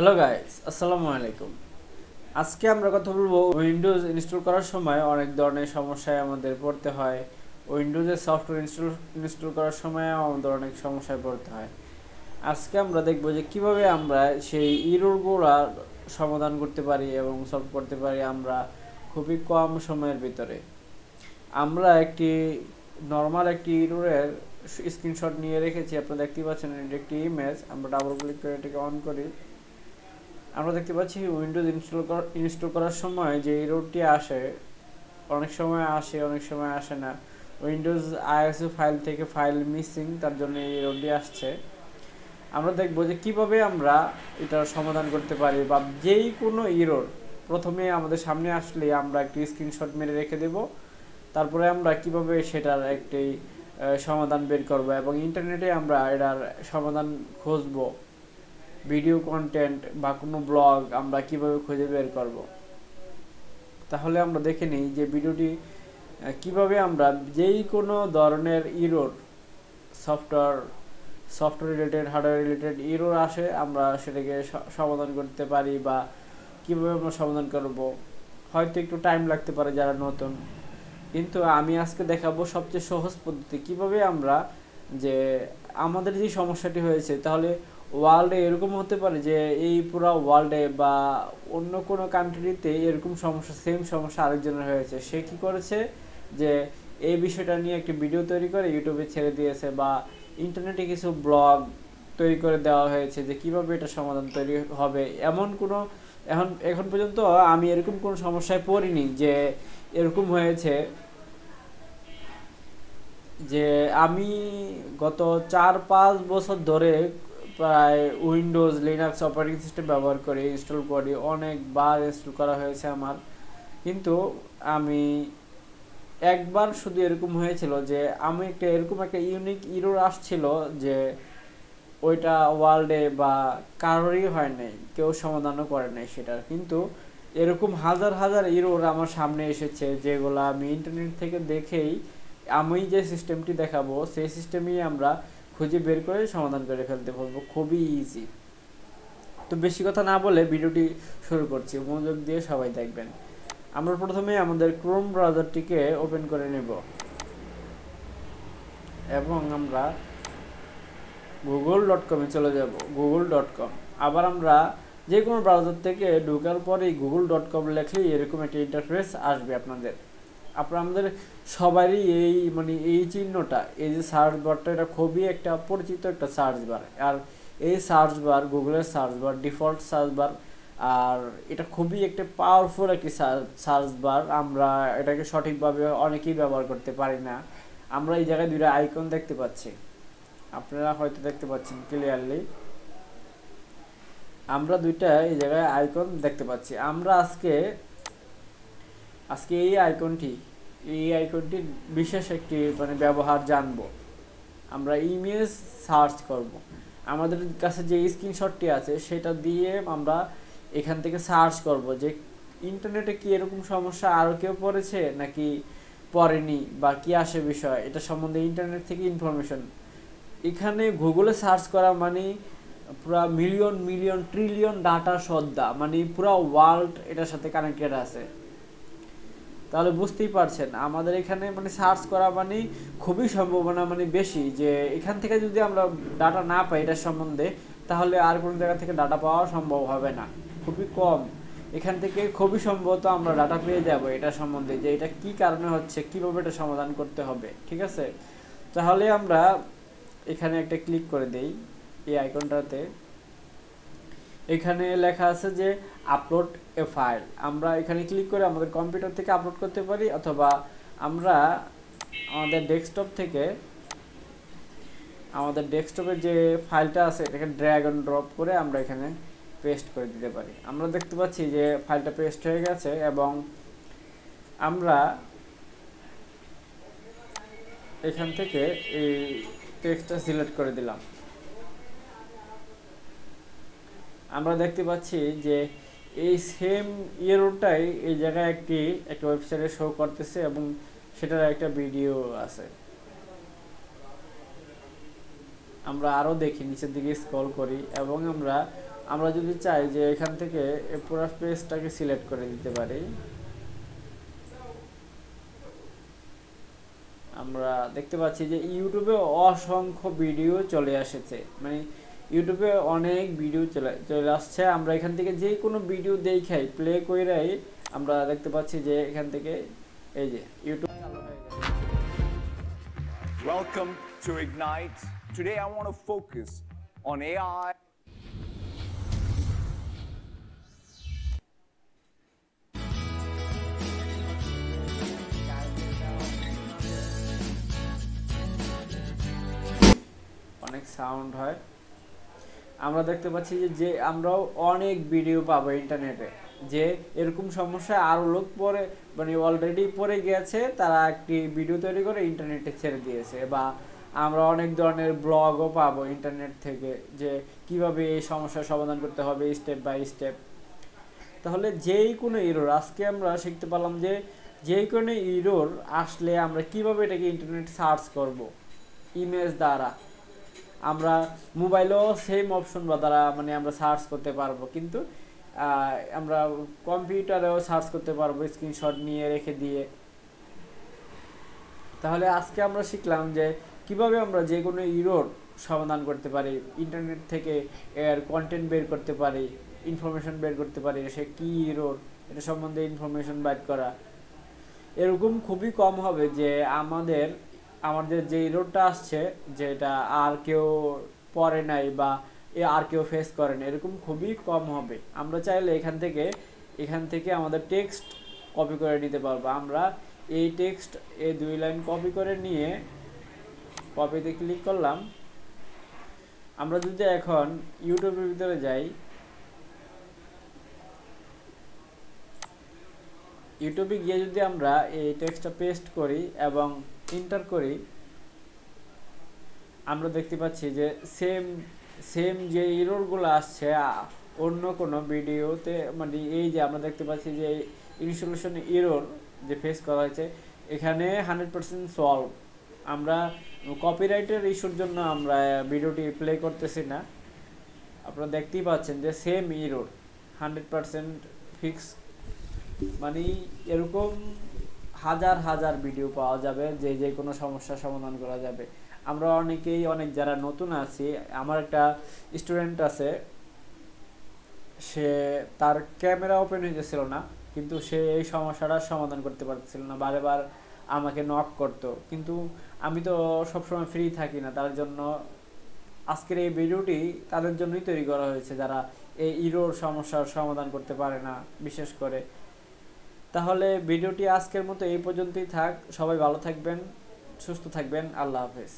Hello guys আসসালামু আলাইকুম আজকে আমরা কথা বলব উইন্ডোজ ইনস্টল করার সময় অনেক ধরনের সমস্যায় আমাদের পড়তে হয়। উইন্ডোজের সফটওয়্যার ইনস্টল ইনস্টল করার সময় আমাদের অনেক সমস্যায় পড়তে হয়। আজকে আমরা দেখব যে কীভাবে আমরা সেই ইরোরগুলা সমাধান করতে পারি এবং সলভ করতে পারি আমরা খুবই কম সময়ের ভিতরে। আমরা একটি নর্মাল একটি ইরোরের স্ক্রিনশট নিয়ে রেখেছি। আপনারা দেখতে পাচ্ছেন, এটি একটি ইমেজ আমরা ডাবল ক্লিক করে এটাকে অন করি। আমরা দেখতে পাচ্ছি উইন্ডোজ ইনস্টল করা ইনস্টল করার সময় যে এররটি আসে, অনেক সময় আসে, অনেক সময় আসে না। উইন্ডোজ আইএসও ফাইল থেকে ফাইল মিসিং তার জন্য এই এররটি আসছে। আমরা দেখব যে কীভাবে আমরা এটার সমাধান করতে পারি বা যেই কোনো ইরোর প্রথমে আমাদের সামনে আসলে আমরা একটি স্ক্রিনশট মেরে রেখে দেব। তারপরে আমরা কীভাবে সেটার একটি সমাধান বের করব এবং ইন্টারনেটে আমরা এটার সমাধান খুঁজবো। ভিডিও কন্টেন্ট বা কোনো ব্লগ আমরা কীভাবে খুঁজে বের করব। তাহলে আমরা দেখে নিই যে ভিডিওটি কীভাবে আমরা যেই কোনো ধরনের error software software related hardware related error আসে, আমরা সেটাকে সমাধান করতে পারি বা কীভাবে আমরা সমাধান করব। হয়তো একটু টাইম লাগতে পারে যারা নতুন। কিন্তু আমি আজকে দেখাবো সবচেয়ে সহজ পদ্ধতি, কীভাবে আমরা যে আমাদের যে সমস্যাটি হয়েছে, তাহলে ওয়ার্ল্ডে এরকম হতে পারে যে এই পুরো ওয়ার্ল্ডে বা অন্য কোনো কান্ট্রিতে এরকম সমস্যা সেম সমস্যা আরেকজনের হয়েছে। সে কি করেছে যে এই বিষয়টা নিয়ে একটি ভিডিও তৈরি করে ইউটিউবে ছেড়ে দিয়েছে বা ইন্টারনেটে কিছু ব্লগ তৈরি করে দেওয়া হয়েছে যে কীভাবে এটা সমাধান তৈরি হবে। এমন কোনো, এখন এখন পর্যন্ত আমি এরকম কোনো সমস্যায় পড়িনি যে এরকম হয়েছে যে আমি গত চার পাঁচ বছর ধরে প্রায় উইন্ডোজ লিনাক্স অপারেটিং সিস্টেম ব্যবহার করি ইনস্টল করি অনেকবার ইনস্টল করা হয়েছে আমার। কিন্তু আমি একবার শুধু এরকম হয়েছিল যে আমি একটা এরকম একটা ইউনিক ইরোর আসছিল যে ওইটা ওয়ার্ল্ডে বা কারোরই হয় নাই, কেউ সমাধানও করে নাই সেটার কিন্তু এরকম হাজার হাজার ইরোর আমার সামনে এসেছে যেগুলো আমি ইন্টারনেট থেকে দেখেই আমি যে সিস্টেমটি দেখাবো, সেই সিস্টেমেই আমরা খুঁজে বের করে সমাধান করে ফেলতে পারব খুবই ইজি তো বেশি কথা না বলে ভিডিওটি শুরু করছি, মনোযোগ দিয়ে সবাই দেখবেন। আমরা প্রথমে আমাদের ক্রোম ব্রাউজারটিকে ওপেন করে নেব। এবং আমরা গুগল ডট কমে চলে যাব গুগল ডট কম আবার আমরা যে কোনো ব্রাউজার থেকে ঢোকার পরেই গুগল ডট কম লেখলেই এরকম একটা ইন্টারফেস আসবে আপনাদের। আপনার আমাদের সবারই এই মানে এই চিহ্নটা, এই যে সার্চ বারটা এটা খুবই একটা পরিচিত একটা সার্চ বার আর এই সার্চ বার গুগলের search bar default search bar আর এটা খুবই একটা পাওয়ারফুল একটি সার্চ বার আমরা এটাকে সঠিকভাবে অনেকেই ব্যবহার করতে পারি না। আমরা এই জায়গায় দুইটা আইকন দেখতে পাচ্ছি। আপনারা হয়তো দেখতে পাচ্ছেন ক্লিয়ারলি আমরা দুইটা এই জায়গায় আইকন দেখতে পাচ্ছি। আমরা আজকে আজকে এই আইকনটি, এই আইকনটির বিশেষ একটি মানে ব্যবহার জানব। আমরা ইমেজ সার্চ করব। আমাদের কাছে যে স্ক্রিনশটটি আছে, সেটা দিয়ে আমরা এখান থেকে সার্চ করব যে ইন্টারনেটে কি এরকম সমস্যা আরও কেউ পড়েছে নাকি পড়েনি বা কি আসে বিষয়, এটা সম্বন্ধে ইন্টারনেট থেকে ইনফরমেশন। এখানে গুগলে সার্চ করা মানে পুরা মিলিয়ন মিলিয়ন, ট্রিলিয়ন ডাটা সদ্যা মানে পুরা ওয়ার্ল্ড এটার সাথে কানেক্টেড আছে। তাহলে বুঝতেই পারছেন। আমাদের এখানে মানে সার্চ করা মানে খুবই সম্ভাবনা মানে বেশি যে এখান থেকে যদি আমরা ডাটা না পাই এটার সম্বন্ধে, তাহলে আর কোনো জায়গা থেকে ডাটা পাওয়া সম্ভব হবে না। খুবই কম। এখান থেকে খুবই সম্ভবত আমরা ডাটা পেয়ে যাব এটা সম্বন্ধে যে এটা কি কারণে হচ্ছে, কীভাবে এটা সমাধান করতে হবে, ঠিক আছে? তাহলে আমরা এখানে একটা ক্লিক করে দেই এই আইকনটাতে এখানে লেখা আছে যে আপলোড এ ফাইল আমরা এখানে ক্লিক করে আমাদের কম্পিউটার থেকে আপলোড করতে পারি, অথবা আমরা আমাদের ডেস্কটপ থেকে আমাদের ডেস্কটপের যে ফাইলটা আছে, এটাকে ড্র্যাগ অ্যান্ড ড্রপ করে আমরা এখানে পেস্ট করে দিতে পারি। আমরা দেখতে পাচ্ছি যে ফাইলটা পেস্ট হয়ে গেছে এবং আমরা এখান থেকে এই টেক্সটটা সিলেক্ট করে দিলাম। আমরা দেখতে পাচ্ছি যে এই সেম ইয়েরোটাই এই জায়গায় একটি, একটা ওয়েবসাইটে শো করতেছে এবং সেটার একটা ভিডিও আছে। আমরা আরও দেখি, নিচের দিকে স্ক্রল করি এবং আমরা আমরা যদি চাই যে এখান থেকে পুরো পেজটাকে সিলেক্ট করে দিতে পারি। আমরা দেখতে পাচ্ছি যে ইউটিউবে অসংখ্য ভিডিও চলে এসেছে মানে ইউটিউবে অনেক ভিডিও চলে চলে আসছে আমরা এখান থেকে যে কোনো ভিডিও দেখাই প্লে কইরাই আমরা দেখতে পাচ্ছি যে এখান থেকে এই যে YouTube Welcome to Ignite. Today I want to focus on AI. অনেক সাউন্ড হয় আমরা দেখতে পাচ্ছি যে যে আমরাও অনেক ভিডিও পাবো ইন্টারনেটে যে এরকম সমস্যা আরও লোক পরে মানে অলরেডি পড়ে গেছে, তারা একটি ভিডিও তৈরি করে ইন্টারনেটে ছেড়ে দিয়েছে। বা আমরা অনেক ধরনের ব্লগও পাবো ইন্টারনেট থেকে, যে কীভাবে এই সমস্যার সমাধান করতে হবে স্টেপ বাই স্টেপ তাহলে যেই কোনো ইরোর আজকে আমরা শিখতে পারলাম যে, যেই কোনো ইরোর আসলে আমরা কীভাবে এটাকে ইন্টারনেট সার্চ করব? ইমেজ দ্বারা। আমরা মোবাইলেও সেম অপশন বা দ্বারা মানে আমরা সার্চ করতে পারব। কিন্তু আমরা কম্পিউটারেও সার্চ করতে পারব স্ক্রিনশট নিয়ে রেখে দিয়ে। তাহলে আজকে আমরা শিখলাম যে কীভাবে আমরা যে কোনো ইরোর সমাধান করতে পারি ইন্টারনেট থেকে এর কন্টেন্ট বের করতে পারি ইনফরমেশন বের করতে পারি, সে কী ইরোর এটা সম্বন্ধে ইনফরমেশন বাইর করা। এরকম খুবই কম হবে যে আমাদের আমাদের যে রোডটা আসছে, যেটা আর কেউ পড়ে নাই বা এ আর কেউ ফেস করেন এরকম খুবই কম হবে। আমরা চাইলে এখান থেকে এখান থেকে আমাদের টেক্সট কপি করে নিতে পারব। আমরা এই টেক্সট এই দুই লাইন কপি করে নিয়ে কপিতে ক্লিক করলাম। আমরা যদি এখন ইউটিউবের ভিতরে যাই ইউটিউবে গিয়ে যদি আমরা এই টেক্সটটা পেস্ট করি এবং এন্টার করি আমরা দেখতে পাচ্ছি যে সেম সেম যে ইরোরগুলো আসছে অন্য কোনো ভিডিওতে মানে এই যে আমরা দেখতে পাচ্ছি যে ইনস্টলেশন ইরোর যে ফেস করা হয়েছে, এখানে হান্ড্রেড পার্সেন্ট সলভ আমরা কপিরাইটের ইস্যুর জন্য আমরা ভিডিওটি প্লে করতেছি না। আপনারা দেখতেই পাচ্ছেন যে same error hundred percent fix মানে এরকম হাজার হাজার ভিডিও পাওয়া যাবে, যে যে কোনো সমস্যার সমাধান করা যাবে। আমরা অনেকেই, অনেক যারা নতুন আছি, আমার একটা স্টুডেন্ট আছে, সে তার ক্যামেরা ওপেন হয়ে গেছিল না, কিন্তু সে এই সমস্যাটার সমাধান করতে পারছিল না, বারে বার আমাকে নক করতো। কিন্তু আমি তো সবসময় ফ্রি থাকি না, তার জন্য আজকের এই ভিডিওটি তাদের জন্যই তৈরি করা হয়েছে, যারা এই ইরোর সমস্যার সমাধান করতে পারে না, বিশেষ করে তাহলে ভিডিওটি আজকের মতো এই পর্যন্তই থাক। সবাই ভালো থাকবেন সুস্থ থাকবেন। আল্লাহ হাফেজ।